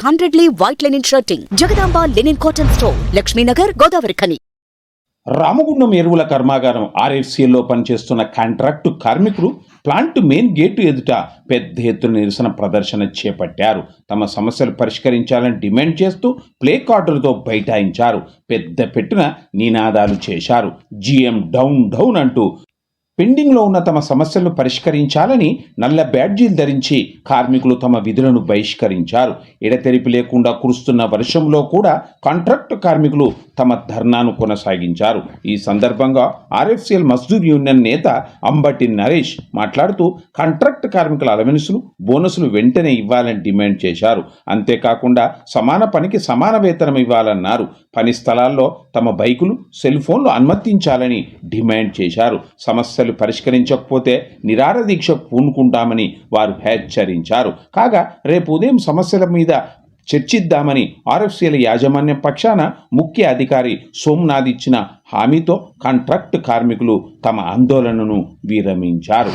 హండ్రెడ్లీ white linen shirting Jagadamba linen cotton store Laxminagar Godavarikhani Ramagundam ఎరువుల కర్మాగారం ఆర్ఎఫ్సిఎల్లో పనిచేస్తున్న contract కార్మికులు ప్లాంట్ మెయిన్ గేటు ఎదుట పెద్ద ఎత్తున నిరసన ప్రదర్శన చేపట్టారు. తమ సమస్యలు పరిష్కరించాలని డిమాండ్ చేస్తూ ప్లే కార్డులతో బైఠాయించారు. పెద్ద పెట్టున నినాదాలు చేశారు. జిఎం డౌన్ డౌన్ అంటూ పెండింగ్లో ఉన్న తమ సమస్యలను పరిష్కరించాలని నల్ల బ్యాడ్జీలు ధరించి కార్మికులు తమ విధులను బహిష్కరించారు. ఎడతెరిపి లేకుండా కురుస్తున్న వర్షంలో కూడా కాంట్రాక్టు కార్మికులు తమ ధర్నాను కొనసాగించారు. ఈ సందర్భంగా ఆర్ఎఫ్సిఎల్ మజ్దూర్ యూనియన్ నేత అంబటి నరేష్ మాట్లాడుతూ కాంట్రాక్ట్ కార్మికుల అలవెన్సులు బోనసులు వెంటనే ఇవ్వాలని డిమాండ్ చేశారు. అంతేకాకుండా సమాన పనికి సమాన వేతనం ఇవ్వాలన్నారు. పని స్థలాల్లో తమ బైకులు సెల్ ఫోన్లు అనుమతించాలని డిమాండ్ చేశారు. సమస్యలు పరిష్కరించకపోతే నిరార దీక్ష పూనుకుంటామని వారు హెచ్చరించారు. కాగా రేపు ఉదయం సమస్యల మీద చర్చిద్దామని ఆర్ఎఫ్సీల యాజమాన్యం పక్షాన ముఖ్య అధికారి సోమనాథ్ ఇచ్చిన హామీతో కాంట్రాక్ట్ కార్మికులు తమ ఆందోళనను విరమించారు.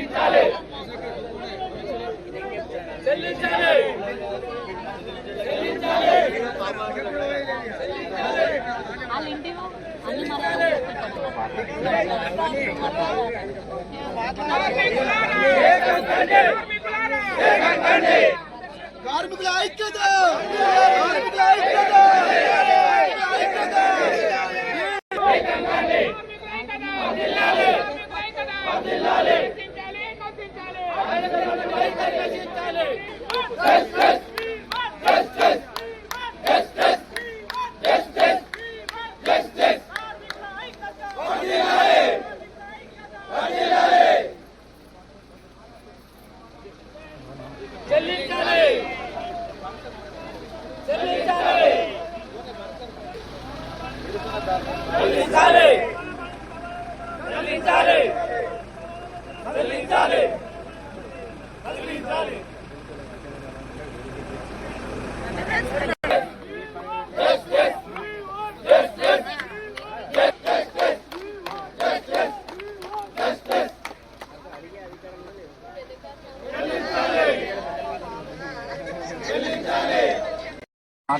తగ్గించాలి చెల్లించాలి. కార్మికుల ఐక్యత! కార్మికుల ఐక్యత! ఐక్యత! Yes, yes.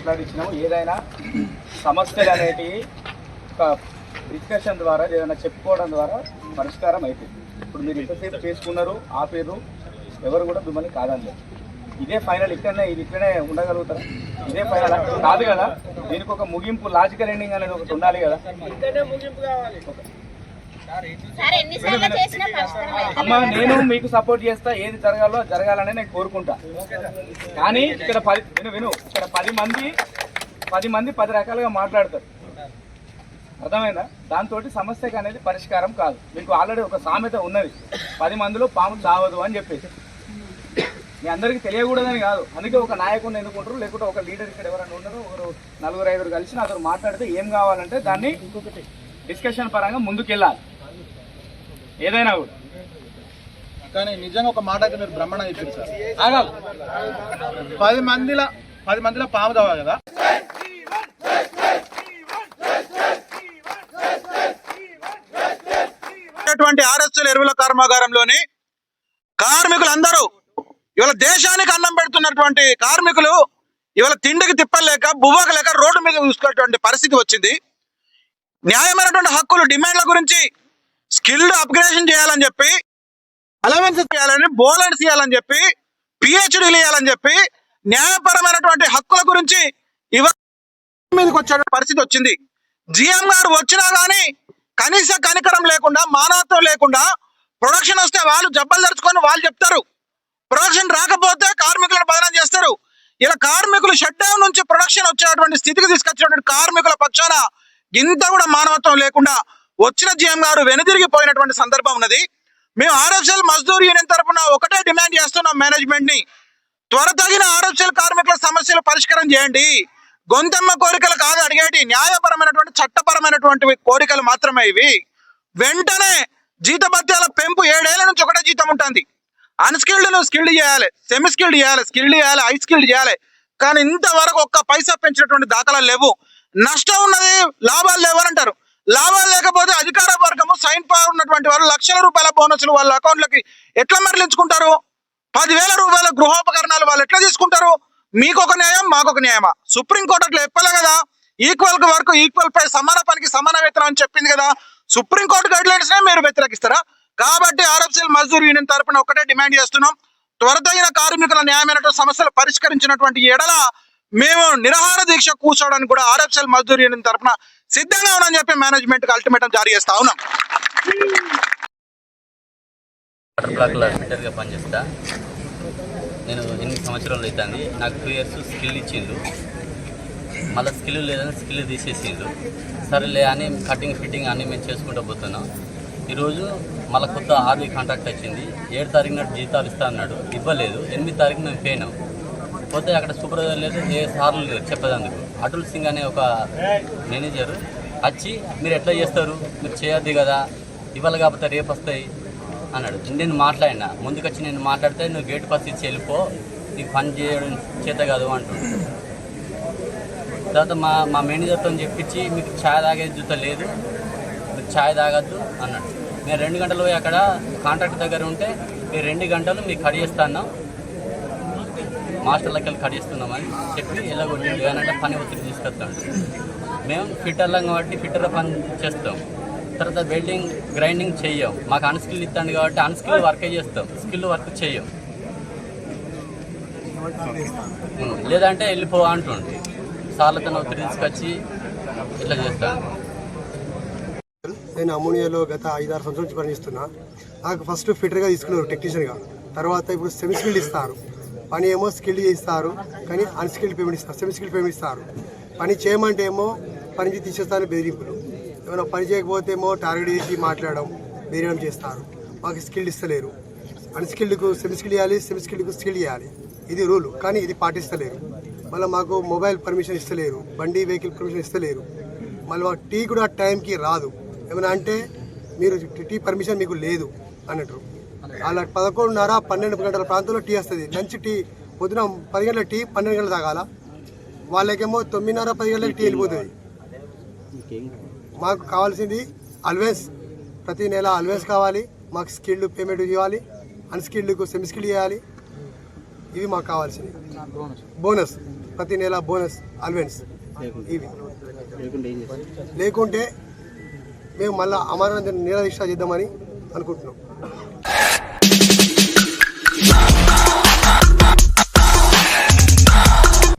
మాట్లాడించినాము ఏదైనా సమస్యలు అనేటివి ఒక డిస్కషన్ ద్వారా ఏదైనా చెప్పుకోవడం ద్వారా పరిష్కారం అయిపోయింది. ఇప్పుడు మీరు ఎంతసేపు చేసుకున్నారు ఆపేరు ఎవరు కూడా మిమ్మల్ని కాదనలేదు. ఇదే ఫైనల్ ఇక్కడనే ఇది ఇక్కడనే ఉండగలుగుతారా? ఇదే ఫైనల్ కాదు కదా దీనికి ఒక ముగింపు లాజికల్ ఎండింగ్ అనేది ఒకటి ఉండాలి కదా. అమ్మ నేను మీకు సపోర్ట్ చేస్తా ఏది జరగాలో జరగాలని నేను కోరుకుంటా. కానీ ఇక్కడ పది విను విను. ఇక్కడ పది మంది పది మంది పది రకాలుగా మాట్లాడతారు. అర్థమైందా? దాంతో సమస్యకి అనేది పరిష్కారం కాదు. మీకు ఆల్రెడీ ఒక సామెత ఉన్నది. పది మందిలో పాము చావదు అని చెప్పేసి. మీ అందరికీ తెలియకూడదని కాదు. అందుకే ఒక నాయకుడిని ఎన్నుకుంటారు లేకుంటే ఒక లీడర్ ఇక్కడ ఎవరైనా ఉండరు ఒకరు నలుగురు ఐదుగురు కలిసి నాతో మాట్లాడితే ఏం కావాలంటే దాన్ని డిస్కషన్ పరంగా ముందుకెళ్ళాలి. ఏదైనా కూడా. కానీ నిజంగా ఒక మాట అయితే మీరు బ్రహ్మణ చెప్పారు సార్. ఆగాలి. పది మందిల పది మందిలో పాము తవ్వ కదా? ఆర్ఎస్ఎల్ ఎరువుల కర్మాగారంలోని కార్మికులందరూ ఇవాళ దేశానికి అన్నం పెడుతున్నటువంటి కార్మికులు ఇవాళ తిండికి తిప్పలేక బువ్వక లేక రోడ్డు మీద చూసుకునేటువంటి పరిస్థితి వచ్చింది. న్యాయమైనటువంటి హక్కులు డిమాండ్ల గురించి స్కిల్డ్ అప్గ్రేషన్ చేయాలని చెప్పి అలవెన్స్ చేయాలని బోలెన్స్ చేయాలని చెప్పి పిహెచ్డీలు వేయాలని చెప్పి న్యాయపరమైనటువంటి హక్కుల గురించి ఇవాళ మీదకి వచ్చే పరిస్థితి వచ్చింది. జిఎం గారు వచ్చినా కానీ కనీస కనికరం లేకుండా మానవత్వం లేకుండా ప్రొడక్షన్ వస్తే వాళ్ళు జబ్బలు తెరుచుకొని వాళ్ళు చెప్తారు. ప్రొడక్షన్ రాకపోతే కార్మికులను బదనం చేస్తారు. ఇలా కార్మికులు షట్ డౌన్ నుంచి ప్రొడక్షన్ వచ్చేటువంటి స్థితికి తీసుకొచ్చినటువంటి కార్మికుల పక్షాన ఇంత కూడా మానవత్వం లేకుండా వచ్చిన జీఎం గారు వెనుదిరిగిపోయినటువంటి సందర్భం ఉన్నది. మేము ఆర్ఎఫ్ఎల్ మజ్దూర్ యూనియన్ తరపున ఒకటే డిమాండ్ చేస్తున్నాం మేనేజ్మెంట్ని త్వరతగిన ఆరోగ్యాల కార్మికుల సమస్యలు పరిష్కారం చేయండి. గొంతెమ్మ కోరికలు కాదు అడిగేటి. న్యాయపరమైనటువంటి చట్టపరమైనటువంటి కోరికలు మాత్రమే ఇవి. వెంటనే జీతభత్యాల పెంపు ఏడేళ్ళ నుంచి ఒకటే జీతం ఉంటుంది. అన్స్కిల్డ్ను స్కిల్డ్ చేయాలి సెమీ స్కిల్డ్ చేయాలి స్కిల్డ్ చేయాలి హై స్కిల్డ్ చేయాలి. కానీ ఇంతవరకు ఒక్క పైసా పెంచినటువంటి దాఖలాలు లేవు. నష్టం ఉన్నది లాభాలు లేవు అని అంటారు. లాభాలు లేకపోతే అధికార వర్గము సైన్ పవర్ ఉన్నటువంటి వాళ్ళు లక్షల రూపాయల బోనస్లు వాళ్ళ అకౌంట్లకి ఎట్లా మరలించుకుంటారు? పదివేల రూపాయల గృహోపకరణాలు వాళ్ళు ఎట్లా తీసుకుంటారు? మీకు ఒక న్యాయం మాకు ఒక న్యాయమా? సుప్రీంకోర్టు అట్లా చెప్పలే కదా? ఈక్వల్ వరకు ఈక్వల్ పై సమాన పనికి సమాన వేతనం అని చెప్పింది కదా? సుప్రీంకోర్టు గైడ్ లైన్స్ నే మీరు వ్యతిరేకిస్తారా? కాబట్టి ఆర్ఎఫ్సీఎల్ మజ్దూర్ యూనియన్ తరపున ఒకటే డిమాండ్ చేస్తున్నాం. త్వరతగిన కార్మికుల న్యాయమైనటువంటి సమస్యలు పరిష్కరించినటువంటి ఎడల మేము నిరాహార దీక్ష కూర్చోవడానికి కూడా ఆర్ఎఫ్ఎల్ మజ్దూర్ యూనియన్ తరపున సిద్ధంగా ఉన్నామని చెప్పి మేనేజ్మెంట్కి అల్టిమేటం జారీ చేస్తా ఉన్నాం. పనిచేస్తా. నేను ఎనిమిది సంవత్సరాలు అవుతుంది? నాకు టూ ఇయర్స్ స్కిల్ ఇచ్చిండు మళ్ళీ స్కిల్ లేదని స్కిల్ తీసేసిండు సరేలే అని కటింగ్ ఫిట్టింగ్ అన్నీ మేము చేసుకుంటూ పోతున్నాం. ఈరోజు మళ్ళీ కొత్త ఆర్మీ కాంట్రాక్ట్ వచ్చింది. ఏడు తారీఖు నాడు జీతాలు ఇస్తా అన్నాడు. ఇవ్వలేదు. ఎనిమిది తారీఖు మేము పోయినాం. పోతే అక్కడ సూపర్వైజర్ లేదు ఏ సార్లు లేరు చెప్పేదందుకు అటుల్ సింగ్ అనే ఒక మేనేజర్ వచ్చి మీరు ఎట్లా చేస్తారు? మీరు చేయొద్దు కదా. ఇవాళ కాకపోతే రేపు వస్తాయి. అన్నాడు. నేను మాట్లాడినా. ముందుకొచ్చి నేను మాట్లాడితే నువ్వు గేట్ పాస్ ఇచ్చి వెళ్ళిపో. నీకు పని చేయడం చేత కాదు అంటున్నాడు తర్వాత మా మా మేనేజర్తో చెప్పించి మీకు ఛాయ్ తాగే జూత లేదు. మీరు ఛాయ్ తాగద్దు అన్నాడు. నేను రెండు గంటలు పోయి అక్కడ కాంట్రాక్ట్ దగ్గర ఉంటే మీరు రెండు గంటలు మీకు కడిగేస్తాను మాస్టర్ వెళ్ళి కడిస్తున్నామని చెప్పి ఎలా కొట్టిండు ఏమంటే పని ఒత్తిడి తీసుకొస్తాడు. మేము ఫిట్టర్లం కాబట్టి ఫిట్టర్ పని చేస్తాం. తర్వాత వెల్డింగ్ గ్రైండింగ్ చేయం. మాకు అన్స్కిల్ ఇస్తాడు కాబట్టి అన్స్కిల్ వర్క్ చేస్తాం. స్కిల్ వర్క్ చేయం. లేదంటే వెళ్ళిపో అంటుండు. సార్లతో ఒత్తిడి తీసుకొచ్చి ఇట్లా చేస్తాను నేను అమోనియాలో గత ఐదారు సంవత్సరాల నుంచి పనిచేస్తున్నా. నాకు ఫస్ట్ ఫిటర్గా తీసుకున్నారు టెక్నీషియన్గా తర్వాత ఇప్పుడు సెమిస్ఫీల్డ్ ఇస్తారు. పని ఏమో స్కిల్డ్ చేస్తారు కానీ అన్స్కిల్డ్ పేమెంట్ ఇస్తారు సెమీ స్కిల్డ్ పేమెంట్ ఇస్తారు. పని చేయమంటే ఏమో పని నుంచి తీసేస్తారని బెదిరింపులు. ఏమైనా పని చేయకపోతే ఏమో టార్గెట్ చేసి మాట్లాడడం బెదిరడం చేస్తారు. మాకు స్కిల్డ్ ఇస్తలేరు. అన్స్కిల్డ్కు సెమీ స్కిల్ ఇవ్వాలి సెమీ స్కిల్డ్కు స్కిల్ ఇవ్వాలి ఇది రూల్ కానీ ఇది పాటిస్తలేరు. మళ్ళీ మాకు మొబైల్ పర్మిషన్ ఇస్తలేరు బండి వెహికల్ పర్మిషన్ ఇస్తలేరు. మళ్ళీ మా టీ కూడా టైంకి రాదు. ఏమైనా అంటే మీరు టీ పర్మిషన్ మీకు లేదు అన్నట్టు. అలా పదకొండున్నర పన్నెండు గంటల ప్రాంతంలో టీ వస్తుంది. లంచ్ టీ పొద్దున పది గంటల టీ పన్నెండు గంటలు తాగాల? వాళ్ళకేమో తొమ్మిదిన్నర పది గంటలకు టీ వెళ్ళిపోతుంది. మాకు కావాల్సింది అల్వేస్. ప్రతి నెల అల్వేస్ కావాలి. మాకు స్కిల్డ్ పేమెంట్ ఇవ్వాలి. అన్స్కిల్డ్కు సెమీ స్కిల్డ్ చేయాలి. ఇవి మాకు కావాల్సింది బోనస్. ప్రతి నెల బోనస్ అల్వెన్స్. ఇవి. లేకుంటే మేము మళ్ళీ అమరనాథ్ నిరాదీక్ష చేద్దామని అనుకుంటున్నాం.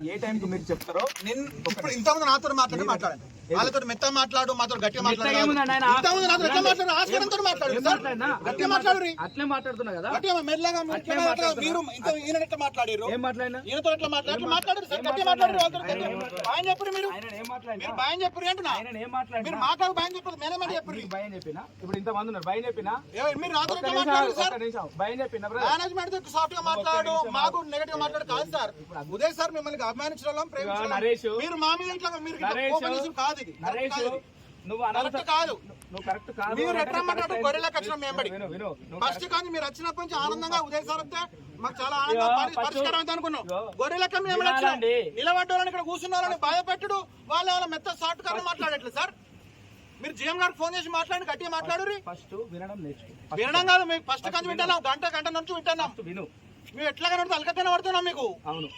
ఏ టైంకి మీరు చెప్తారో నేను ఇప్పుడు ఇంతకుముందు నాతో మాట్లాడి మాట్లాడండి. వాళ్ళతో మెత్త మాట్లాడు మాతో గట్టిగా మాట్లాడు. నాతో ఎట్లా మాట్లాడు. ఆస్కారంతో మాట్లాడు? గట్టిగా అట్లే మాట్లాడుతున్నా కదా? గట్టిగా మెల్లగా. మీరు ఇంకా ఈయన ఎట్లా మాట్లాడారు? ఏం మాట్లాడినా? ఈయనతో ఎట్లా మాట్లాడు అట్లా మాట్లాడారు సార్ గట్టిగా మాట్లాడారు వాళ్ళతో. భయం చెప్పరు మీరు. ఆయన ఏం మాట్లాడినా? మీరు భయం చెప్పరు అంటున్నా ఆయన ఏం మీరు మాట్లాడినా మాట్లాడు భయం చెప్పదు మేనేమెంట్ చెప్పరు మీకు భయం చెప్పినా? ఇప్పుడు ఇంత మంది ఉన్నారు భయం చెప్పినా? మీరు నాతో ఎట్లా మాట్లాడారు సార్? భయం చెప్పినా మేనేజ్మెంట్తో సాఫ్ట్గా మాట్లాడు మాకు నెగటివ్గా మాట్లాడు కాదు సార్. ఉదయ్ సార్ మిమ్మల్ని నరేష్. మీరు మా మీద ఇట్లా మీరు ఇట్లా నరేష్. కోపం చేసి కాదు ఇది. నరేష్ కాదు ఇది. నువ్వు కరెక్ట్ అనవసరం కాదు. నువ్వు కరెక్ట్ కాదు మీరు అంటే ఎట్లా మాట్లాడు correct గొర్రెలకు వచ్చినాం మేము బడి. విను విను నువ్వు ఫస్ట్ కానీ మీరు వచ్చినప్పటి నుంచి ఆనందంగా ఉదయ్ సార్ వస్తే మాకు చాలా ఆనందంగా పరి- ఫస్ట్ పరిష్కారం అయితే అనుకున్నాం మేము వచ్చినాం? వినాలండి. ఇక్కడ కూర్చున్నారని భయపెట్టుడు వాళ్ళు ఏమైనా మెత్త గారు మాట్లాడట్లేదు సార్. మీరు జిఎం గారికి ఫోన్ చేసి మాట్లాడి గట్టిగా మాట్లాడు ఫస్ట్ వినడం నేర్చుకో. వినడం కాదు మేము ఫస్ట్ వింటున్నాం గంట గంట నుంచి వింటున్నాం. ఫస్ట్ విను. మేము ఎట్లా కనబడితే అల్క కనబడుతున్నాం మీకు? అవును.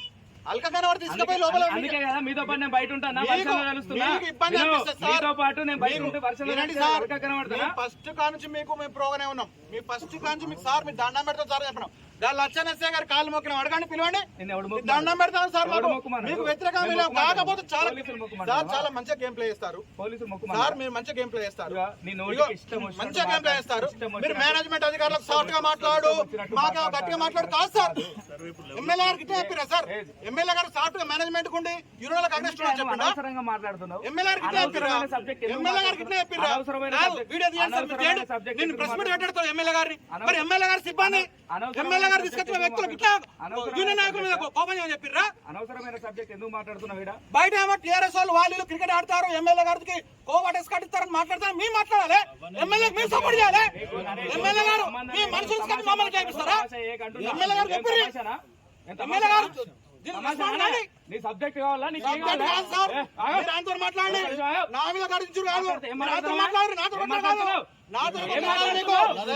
అల్క కనబడితే తీసుకుపోయి లోపల అందుకే కదా మీతో పాటు నేను బయట ఉంటానా వర్షంలో కలుస్తున్నా. మీతో పాటు నేను బయట ఉంటే వర్షంలో ఫస్ట్ కానుంచి మీకు మేము ప్రోగానే ఉన్నాం. మీ ఫస్ట్ కానుంచి మీకు సార్ మీరు దండం పెడతాం సార్ చెప్పడం గారు కాళ్ళు మొక్కిన అడగండి పిలవండి? దండం పెడతాం సార్ మాకు. వ్యతిరేకంగా. కాకపోతే చాలా. సార్ చాలా మంచిగా గేమ్ ప్లే చేస్తారు. సార్ మీరు మంచిగా గేమ్ ప్లే చేస్తారు. మంచిగా గేమ్ ప్లే చేస్తారు. మీరు మేనేజ్మెంట్ అధికారులకు సాఫ్ట్గా మాట్లాడు. మాకు గట్టిగా మాట్లాడు కాదు సార్. ఎమ్మెల్యే గారికి ఇట్లా చెప్పిరా సార్? ఎమ్మెల్యే గారు సాఫ్ట్గా మేనేజ్మెంట్ ఉండి యూనియన్లకు అగ్రెస్ట్ నువ్వు చెప్పిండా? మాట్లాడుతున్నావు? ఎమ్మెల్యే గారికి ఇట్లా చెప్పిరా? ఎమ్మెల్యే గారికి ఇట్లా చెప్పిరా? వీడియో తీయండి సార్ నేను ప్రెస్ మీట్ పెట్టాడు ఎమ్మెల్యే గారిని. మరి ఎమ్మెల్యే గారి సిబ్బంది ఎమ్మెల్యే గారు తీసుకొచ్చిన ఎందుకు వ్యక్తులకు ఇట్లా యూనియన్ నాయకుల మీద కోపం ఏమని చెప్పిర్రా? అనవసరమైన సబ్జెక్ట్ ఎందుకు మాట్లాడుతున్నావు ఈడ? బయట ఏమో టీఆర్ఎస్ వాళ్ళు వాళ్ళు క్రికెట్ ఆడతారు ఎమ్మెల్యే గారికి కోవటేసి కట్టిస్తారని మాట్లాడతారు. మేము మాట్లాడాలి. ఎమ్మెల్యే మీరు సపోర్ట్ చేయాలి. ఎమ్మెల్యే గారు మీ మనుషులు మమ్మల్ని చేపిస్తారా ఎమ్మెల్యే గారు చెప్పిర్రి. ఎమ్మెల్యే గారు. నీ సబ్జెక్ట్ కావాలా? సబ్జెక్ట్? కాదు సార్. ఆయనతో మాట్లాడండి. నా మీద గడించుడు కాదు. నాతో? నాతో?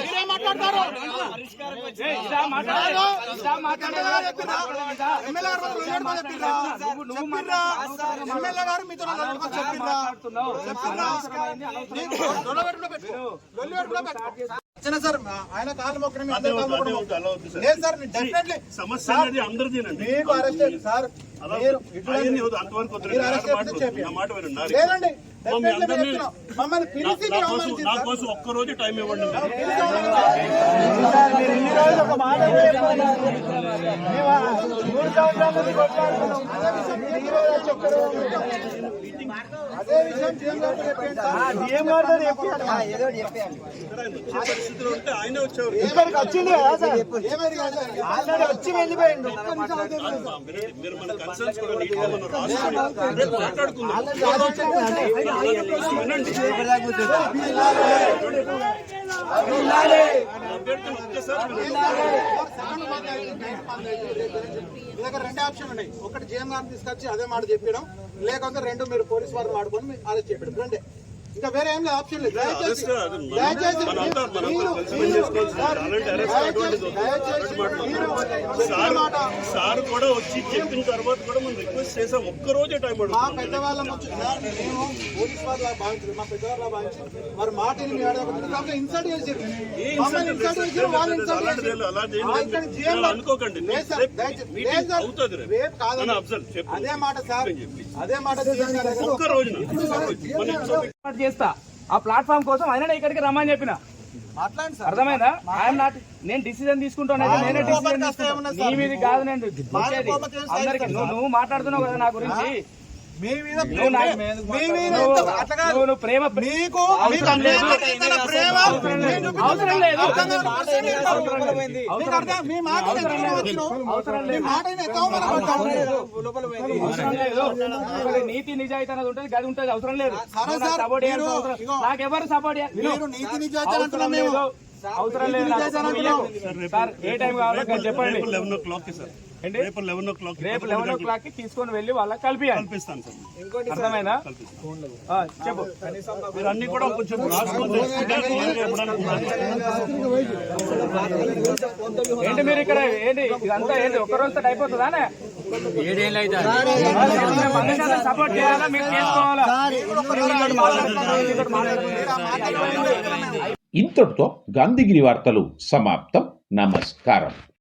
మీరేం మాట్లాడతారు? ఎమ్మెల్యే గారు మీతో? చిన్న సార్ ఆయన కాళ్ళు మొక్కడం లేదు సార్ డెఫినెట్లీ సమస్య మీకు అరెస్ట్ సార్. లేదండి. మమ్మల్ని పిలిచి నా మీరు కోసం అవమానించారు నా సార్. కోసం ఒక్క రోజు టైం ఇవ్వండి మీరు. మీరు ఇన్ని రోజులు ఒక మాట మూడు సంవత్సరాల నుంచి కొట్లాడుతున్నాం. అదే విషయం వచ్చి అదే విషయం ఇక్కడికి వచ్చింది కదా సార్ ఆల్రెడీ వచ్చి వెళ్ళిపోయిండు రెండే ఆప్షన్ ఉన్నాయి. ఒకటి జేఎంఆర్ తీసుకొచ్చి అదే మాట చెప్పడం లేకుంటే రెండు మీరు పోలీసు వారు వాడుకొని అదే చేయడం రెండే. ఇంకా వేరే ఏం లేదు ఆప్షన్ లేదు. దయచేసి దయచేసి మీరు-. సార్, కూడా వచ్చి చెప్పిన తర్వాత కూడా మనం రిక్వెస్ట్ చేసాం. ఒక్క రోజే టైం మా పెద్దవాళ్ళ నుంచి సార్ మేము పోలీస్ వాళ్ళ భావించారు మా పెద్దవాళ్ళ భావించి వారి మాటని మీ ఆడ ఇన్సల్ట్ చేసారు మమ్మల్ని ఇన్సల్ట్ చేసారు వాళ్ళు ఇన్సల్ట్ చేసారు అనుకోకండి. రేపు. అదే మాట సార్ అదే మాట ఒక్క రోజున. చేస్తా. ఆ ప్లాట్ఫామ్ కోసం ఆయన ఇక్కడికి రమ్మని చెప్పిన. అర్థమైందా? ఐఎమ్ నాట్ నేను డిసిజన్ తీసుకుంటాను. నేనే డిసిజన్ నీ మీద కాదు నేను అందరికి నువ్వు మాట్లాడుతున్నావు కదా నా గురించి. మీ మీద ప్రేమ. మీకు ప్రేమ అవసరం లేదు. మీ మాట నీతి నిజాయితీ అనేది ఉంటుంది. గది ఉంటుంది. అవసరం లేదు. సపోర్ట్. నాకెవరు సపోర్ట్ నీతి నిజాయితీ అవసరం. లేదు. సార్ ఏ టైం కావాలో చెప్పండి. రేపు లెవెన్ ఓ క్లాక్? రేపు లెవెన్ ఓ కి తీసుకొని వెళ్ళి వాళ్ళకి కలిపియాలి కల్పిస్తాను సార్. అర్థమైందా? ఆ, చెప్పు. మీరు అన్ని కూడా కొంచెం రాసుకుంటే ఏంటి మీరు ఇక్కడ ఏంటి? ఇదంతా ఏంటి? ఒక్క రోజుతో అయిపోతుందా సపోర్ట్ చేయాలా? మీరు చేసుకోవాలా. ఇంతటితో గాంధీగిరి వార్తలు సమాప్తం. నమస్కారం.